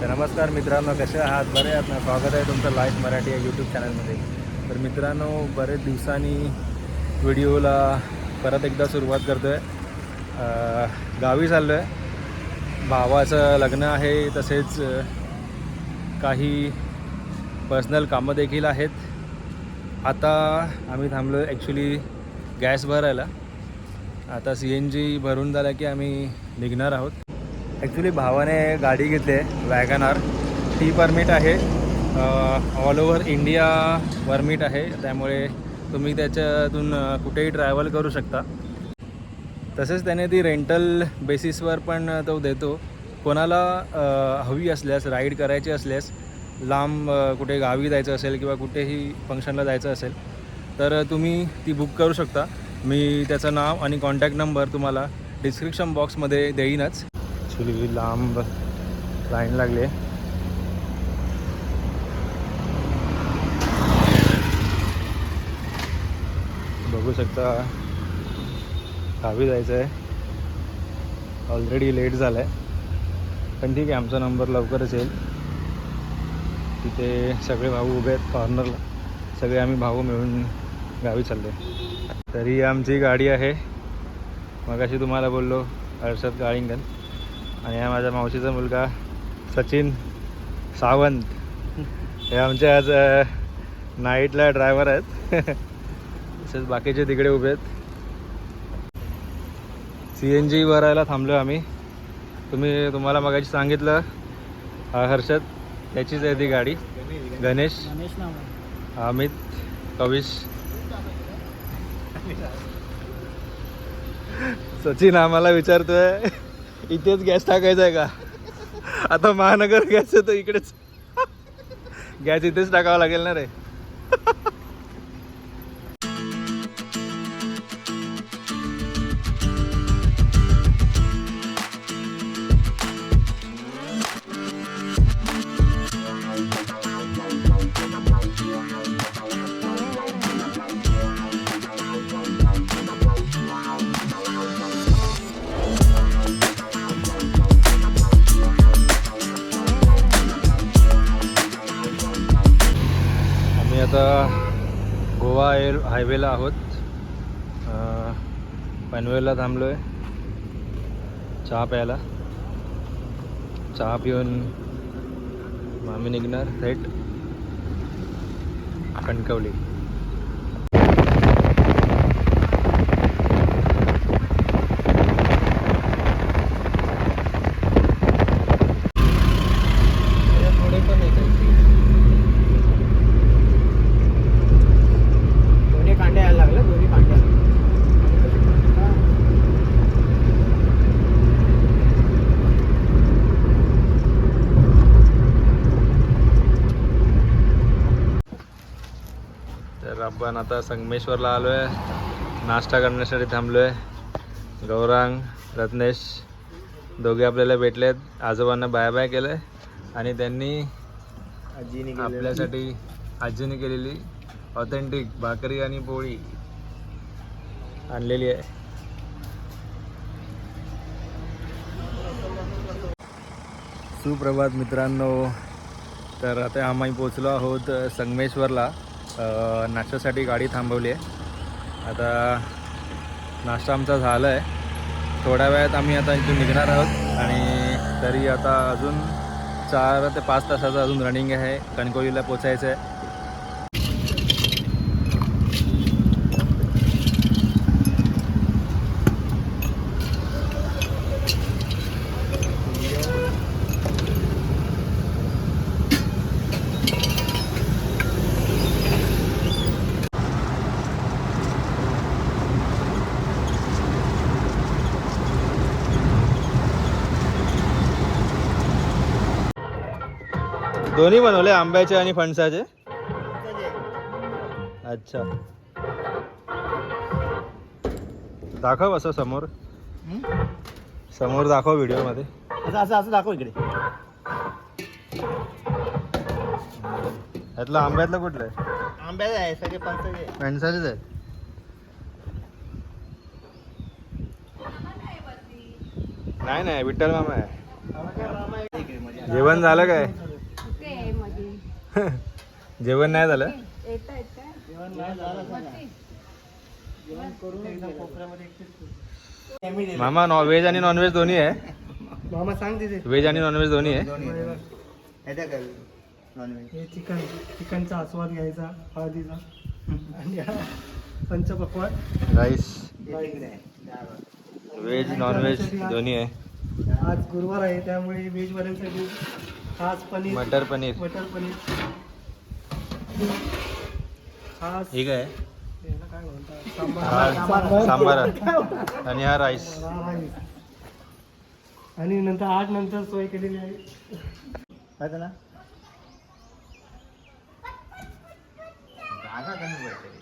तर नमस्कार मित्रांनो कसे आहात? बरे आहात ना? स्वागत आहे तुमचं लाईफ मराठी या यूट्यूब चॅनलमध्ये तर मित्रांनो बरेच दिवसांनी व्हिडिओला परत एकदा सुरुवात करतो आहे गावी चाललो आहे भावाचं लग्न आहे तसेच काही पर्सनल कामं देखील आहेत. आता आम्ही थांबलो ॲक्च्युली गॅस भरायला. आता सी एन जी भरून झाला की आम्ही निघणार आहोत. ॲक्च्युली भावाने गाडी घेतली आहे वॅगन आर टी परमिट आहे. ऑल ओव्हर इंडिया परमिट आहे. त्यामुळे तुम्ही त्याच्यातून कुठेही ट्रॅव्हल करू शकता. तसेच त्याने ती रेंटल बेसिसवर पण तो देतो. कोणाला हवी असल्यास राईड करायची असल्यास लांब कुठे गावी जायचं असेल किंवा कुठेही फंक्शनला जायचं असेल तर तुम्ही ती बुक करू शकता. मी त्याचं नाव आणि कॉन्टॅक्ट नंबर तुम्हाला डिस्क्रिप्शन बॉक्समध्ये देईनच. ॲक्च्युली लांब लाईन लागली आहे. बघू शकता गावी जायचं आहे. ऑलरेडी लेट झालं आहे पण ठीक आहे आमचा नंबर लवकरच येईल. तिथे सगळे भाऊ उभे आहेत कॉर्नरला सगळे आम्ही भाऊ मिळून गावी चाललो तरी आमची गाडी आहे. मगाशी तुम्हाला बोललो हर्षद गाळिंगन. आणि हा माझ्या मावशीचा मुलगा सचिन सावंत. हे आमचे आज नाईटला ड्रायव्हर आहेत. तसेच बाकीचे तिकडे उभे आहेत. सी एन जी भरायला थांबलो आम्ही. तुम्ही तुम्हाला मगाशी सांगितलं हर्षद त्याचीच आहे ती गाडी. गणेश अमित कविश. सचिन आम्हाला विचारतोय. इथेच गॅस टाकायचा आहे का? आता महानगर गॅस आहे तर इकडेच. गॅस इथेच टाकावा लागेल ना रे. आता गोवा एअर हायवेला आहोत. पनवेलला थांबलो आहे चहा प्यायला. चहा पिऊन आम्ही निघणार थेट कणकवली. तर आपण आता संगमेश्वरला आलो आहे नाश्ता करण्यासाठी थांबलो आहे गौरांग रत्नेश दोघे आपल्याला भेटलेत. आजोबांना बाय बाय केलं आहे आणि त्यांनी आजीने आपल्यासाठी आजीने केलेली ऑथेंटिक भाकरी आणि पोळी आणलेली आहे. सुप्रभात मित्रांनो. तर आता आम्ही पोचलो आहोत संगमेश्वरला. नाश्त्यासाठी गाडी थांबवली आहे. आता नाश्ता आमचा झाला आहे थोड्या वेळात आम्ही आता इथून निघणार आहोत आणि तरी आता अजून चार ते पाच तासाचं अजून रनिंग आहे. कणकोलीला पोचायचं आहे दोन्ही बनवले आंब्याचे आणि फणसाचे? अच्छा. दाखव असं समोर. समोर दाखव व्हिडिओमध्ये. असं असं असं दाखव इकडे. यातलं आंब्यातलं कुठलं आहे? आंब्याचे आहे सगळे पंचाचे फणसाचेच आहेत. नाही नाही विठ्ठल मामा आहे? जेवण झालं काय? कोपऱ्यामध्ये एकटीच करू. मामा नॉ व्हेज आणि नॉनव्हेज दोन्ही आहे. मामा सांग तिथे. व्हेज आणि नॉनव्हेज दोन्ही आहे. हे चिकन चिकनचा आस्वाद घ्यायचा हळदीचा. आणि हा पंचपक्वान राईस. व्हेज नॉनव्हेज दोन्ही आहे. आज गुरुवार आहे त्यामुळे व्हेजवाल्यांसाठी खास पनीर. मटर पनीर. मटर पनीर. खास. ठीक आहे. याला काय म्हणतात? सांबार. हा सांबार. आणि हा राईस राईस. आणि नंतर आठ नंतर सोय केलेली आहे. काय झालं? जागा कमी पडते.